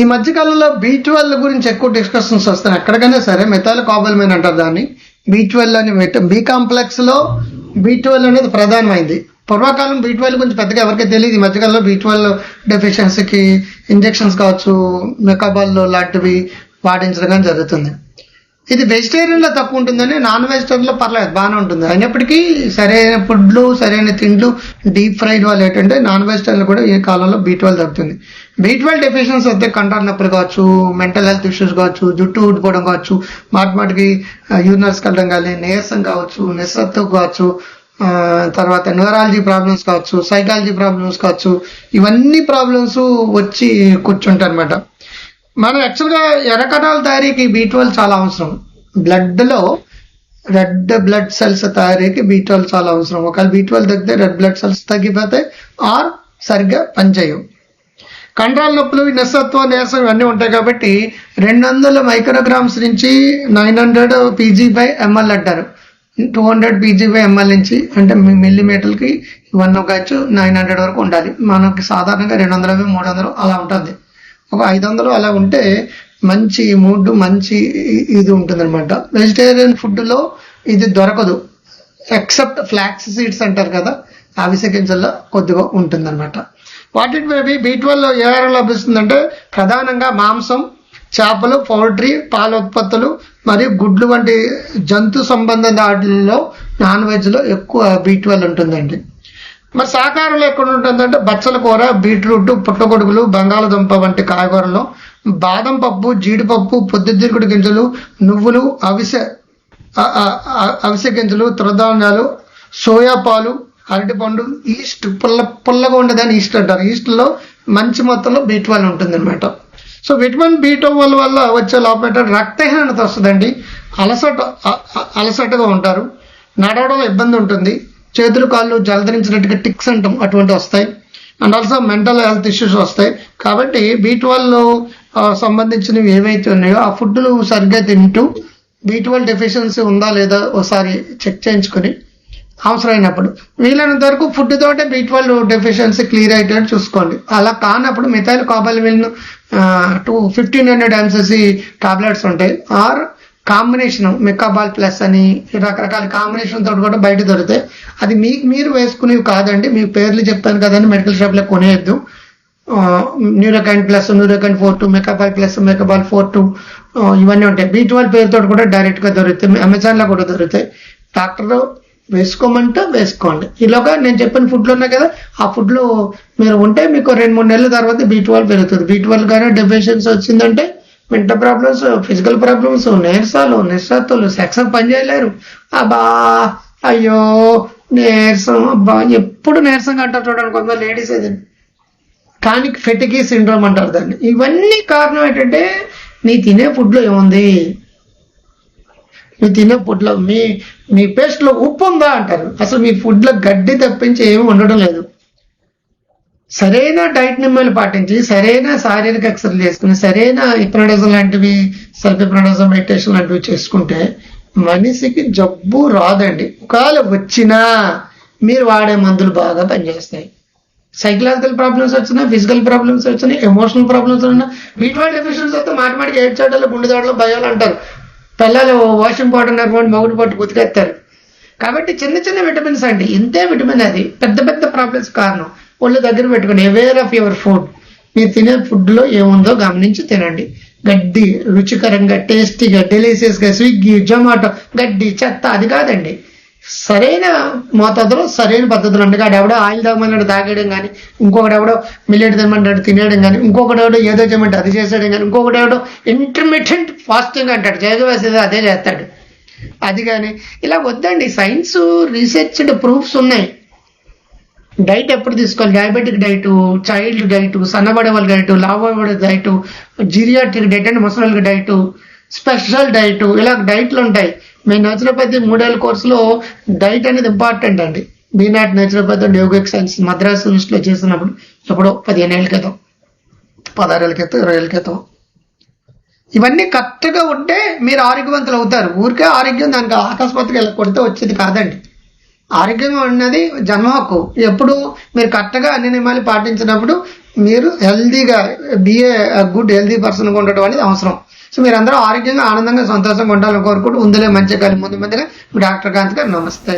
ఈ మధ్య కాలంలో బీ ట్వెల్వ్ గురించి ఎక్కువ డిస్కషన్స్ వస్తున్నాయి. ఎక్కడికైనా సరే మెథాల్ కాబల్మైన్ అంటారు దాన్ని. బీ ట్వెల్వ్ అని బి కాంప్లెక్స్లో బీ ట్వెల్వ్ అనేది ప్రధానమైంది. పూర్వకాలం బీ ట్వెల్వ్ గురించి పెద్దగా ఎవరికీ తెలియదు. ఈ మధ్యకాలంలో బీ ట్వెల్వ్ డెఫిషియన్సీకి ఇంజెక్షన్స్ కావచ్చు మెకాబాల్ లాంటివి వాడించడం కానీ జరుగుతుంది. ఇది వెజిటేరియన్లో తక్కువ ఉంటుందని నాన్ వెజిటేరియన్లో పర్లేదు బాగానే ఉంటుంది. అయినప్పటికీ సరైన ఫుడ్లు సరైన తిండ్లు డీప్ ఫ్రైడ్ వాళ్ళు ఏంటంటే నాన్ వెజిటేరియన్ కూడా ఈ కాలంలో బీ ట్వెల్వ్ తగ్గుతుంది బీ ట్వెల్వ్ డెఫిషియన్స్ వస్తే కంటార్ నొప్పులు కావచ్చు మెంటల్ హెల్త్ ఇష్యూస్ కావచ్చు జుట్టు ఊడిపోవడం కావచ్చు మాటి మాటికి యూనర్స్ కలడం కానీ నీరసం కావచ్చు నిస్సత్వం కావచ్చు తర్వాత న్యూరాలజీ ప్రాబ్లమ్స్ కావచ్చు సైకాలజీ ప్రాబ్లమ్స్ కావచ్చు ఇవన్నీ ప్రాబ్లమ్స్ వచ్చి కూర్చుంటాయి అనమాట మనం యాక్చువల్గా ఎర్రకణాల తయారీకి బీ ట్వెల్వ్ చాలా అవసరం. బ్లడ్లో రెడ్ బ్లడ్ సెల్స్ తయారీకి బీ ట్వెల్వ్ చాలా అవసరం. ఒకవేళ బీ ట్వెల్వ్ తగ్గితే రెడ్ బ్లడ్ సెల్స్ తగ్గిపోతాయి ఆర్ సరిగ్గా పనిచేయవు. కండరాల నొప్పులు నిస్సత్వం నీరసం ఇవన్నీ ఉంటాయి కాబట్టి రెండు వందల మైక్రోగ్రామ్స్ నుంచి nine hundred PG by ML అంటారు. Two hundred PG by ML నుంచి అంటే మిల్లీమీటర్కి వన్ ఒక నైన్ హండ్రెడ్ వరకు ఉండాలి. మనకి సాధారణంగా రెండు వందల మూడు వందలు అలా ఉంటుంది. ఒక ఐదు వందలు అలా ఉంటే మంచి మూడ్ మంచి ఇది ఉంటుందన్నమాట. వెజిటేరియన్ ఫుడ్లో ఇది దొరకదు. ఎక్సెప్ట్ ఫ్లాక్స్ సీడ్స్ అంటారు కదా అవిసె గింజల్లో కొద్దిగా ఉంటుంది అనమాట వాటి మేబీ బీ ట్వెల్వ్లో ఏ ఆహారం లభిస్తుందంటే ప్రధానంగా మాంసం చేపలు పౌల్ట్రీ పాల ఉత్పత్తులు మరియు గుడ్లు వంటి జంతు సంబంధ వాటిల్లో నాన్ వెజ్లో ఎక్కువ బీ ట్వెల్వ్ ఉంటుందండి. మరి శాకాహారంలో ఎక్కడ ఉంటుందంటే బచ్చల కూర బీట్రూట్ పుట్టగొడుగులు బంగాళదుంప వంటి కాయగూరలు బాదం పప్పు జీడిపప్పు పొద్దుతిరుగుడు గింజలు నువ్వులు అవిసె అవిసె గింజలు తృధాన్యాలు సోయా పాలు అరటిపండు ఈస్ట్ పుల్ల పుల్లగా ఉండేదాన్ని ఈస్ట్ అంటారు. ఈస్ట్లో మంచి మొత్తంలో బీ ట్వెల్వ్ ఉంటుంది అనమాట సో విటమిన్ బి ట్వెల్వ్ వల్ల వచ్చే లోపల రక్తహీనత వస్తుందండి. అలసట అలసటగా ఉంటారు. నడవడంలో ఇబ్బంది ఉంటుంది. చేతులు కాళ్ళు జలధరించినట్టుగా టిక్స్ అంటాం అటువంటి వస్తాయి. And also mental health issues వస్తాయి. కాబట్టి బీ ట్వెల్వ్ సంబంధించినవి ఏవైతే ఉన్నాయో ఆ ఫుడ్లు సరిగ్గా తింటూ బీ ట్వెల్వ్ డెఫిషియన్సీ ఉందా లేదా ఒకసారి చెక్ చేయించుకొని అవసరమైనప్పుడు. వీలైనంత వరకు ఫుడ్ తోటే బీ ట్వెల్వ్ డెఫిషియన్సీ క్లియర్ అయ్యేటట్టు చూసుకోండి. అలా కానప్పుడు methyl cobalamin two fifteen hundred MCC tablets ఉంటాయి. ఆర్ కాంబినేషన్ మెకాబాల్ ప్లస్ అని రకరకాల కాంబినేషన్ తోటి కూడా బయట దొరుకుతాయి. అది మీకు మీరు వేసుకునేవి కాదండి మీ పేర్లు చెప్తాను కదండి మెడికల్ షాప్లో కొనేయద్దు. Neurokind plus Neurokind forte Mecobal plus Mecobal forte ఇవన్నీ ఉంటాయి. బీ ట్వెల్వ్ పేరుతో కూడా డైరెక్ట్గా దొరుకుతాయి. అమెజాన్లో కూడా దొరుకుతాయి. డాక్టర్ వేసుకోమంటే వేసుకోండి. ఈలోగా నేను చెప్పిన ఫుడ్లు ఉన్నాయి కదా ఆ ఫుడ్లు మీరు ఉంటే మీకు రెండు మూడు నెలల తర్వాత బీ ట్వెల్వ్ పెరుగుతుంది. బీ ట్వెల్వ్ కానీ డెఫిషియన్సీ వచ్చిందంటే మెంటల్ ప్రాబ్లమ్స్ ఫిజికల్ ప్రాబ్లమ్స్ నీరసాలు నిస్సత్తులు సెక్స్ పని చేయలేరు. అబ్బా అయ్యో నీరసం అబ్బా ఎప్పుడు నీరసంగా అంటారు చూడండి కొంతమంది లేడీస్ అది కానిక్ ఫెటికీ సిండ్రోమ్ అంటారు దాన్ని. ఇవన్నీ కారణం ఏంటంటే నీ తినే ఫుడ్లో ఏముంది? మీ తినే ఫుడ్లో మీ మీ పేస్ట్లో ఉప్పు ఉందా? అంటారు. అసలు మీ ఫుడ్లో గడ్డి తప్పించి ఏమి ఉండడం లేదు. సరైన డైట్ నిమ్మలు పాటించి సరైన శారీరక ఎక్సర్సైజ్ చేసుకుని సరైన ఇప్రడజం లాంటివి సెల్ఫ్ ఇప్రడజం మెడిటేషన్ లాంటివి చేసుకుంటే మనిషికి జబ్బు రాదండి. ఒకవేళ వచ్చినా మీరు వాడే మందులు బాగా పనిచేస్తాయి. సైకలాజికల్ ప్రాబ్లమ్స్ వచ్చినా ఫిజికల్ ప్రాబ్లమ్స్ వచ్చినా ఎమోషనల్ ప్రాబ్లమ్స్ ఉన్నా వీటి డెఫిషియన్స్ వస్తే మాటి మాటికి ఏడ్ గుండె చాటలు భయాలు అంటారు. పిల్లలు వాషింగ్ పౌడర్ నరమండి మగుడు పట్టు గుతికెత్తారు కాబట్టి చిన్న చిన్న విటమిన్స్ అండి. ఇంతే విటమిన్ అది. పెద్ద పెద్ద ప్రాబ్లమ్స్ కారణం. ఒళ్ళు దగ్గర పెట్టుకుని అవేర్ ఆఫ్ యువర్ ఫుడ్ మీరు తినే ఫుడ్లో ఏముందో గమనించి తినండి. గడ్డి రుచికరంగా టేస్టీగా డెలీషియస్గా స్విగ్గీ జొమాటో గడ్డి చెత్త అది కాదండి. సరైన మోతాదులో సరైన పద్ధతులు. అంటే ఎవడో ఆయిల్ తాగమన్నాడు తాగేయడం కానీ ఇంకొకటి ఎవడో మిల్లెట్ తినమంటాడు తినేయడం కానీ ఇంకొకటి ఎవడో ఏదో చేయమంటే అది చేసేయడం కానీ ఇంకొకటి ఎవడో ఇంటర్మీడియట్ ఫాస్టింగ్ అంటాడు. జగవేసేది అదే చేస్తాడు. అది కానీ ఇలా వద్దండి. సైన్స్ రీసెర్చ్డ్ ప్రూఫ్స్ ఉన్నాయి. డైట్ ఎప్పుడు తీసుకోవాలి? డయాబెటిక్ డైట్ చైల్డ్ డైట్ సన్నబడే వాళ్ళ డైట్ లావబడే డైట్ జిరియాటిక్ డైట్ అండ్ ముసలి డైట్ స్పెషల్ డైట్. ఇలా డైట్లు ఉంటాయి. మీ నేచురోపతి మూడేళ్ళ కోర్సులో డైట్ అనేది ఇంపార్టెంట్ అండి. బీనాట్ naturopathy and yogic science Madras యూనివర్సిటీలో చేసినప్పుడు ఎప్పుడో పదిహేను ఏళ్ళ క్రితం పదహారేళ్ళ క్రితం ఇరవై ఏళ్ళ క్రితం. ఇవన్నీ కరెక్ట్గా ఉంటే మీరు ఆరోగ్యవంతులు అవుతారు. ఊరికే ఆరోగ్యం దానికి అకస్మాత్తుగా ఇలా కొడితే వచ్చేది కాదండి. ఆరోగ్యం అన్నది జన్మ హక్కు ఎప్పుడు మీరు కరెక్ట్గా అన్ని నియమాలు పాటించినప్పుడు మీరు హెల్దీగా బిఏ గుడ్ హెల్దీ పర్సన్గా ఉండడం అనేది అవసరం. సో మీరు అందరూ ఆరోగ్యంగా ఆనందంగా సంతోషంగా ఉండాలని కోరుకుంటూ ఉందిలే మంచి కాలం ముందు ముందుగా డాక్టర్ కాంత్ గారు నమస్తే.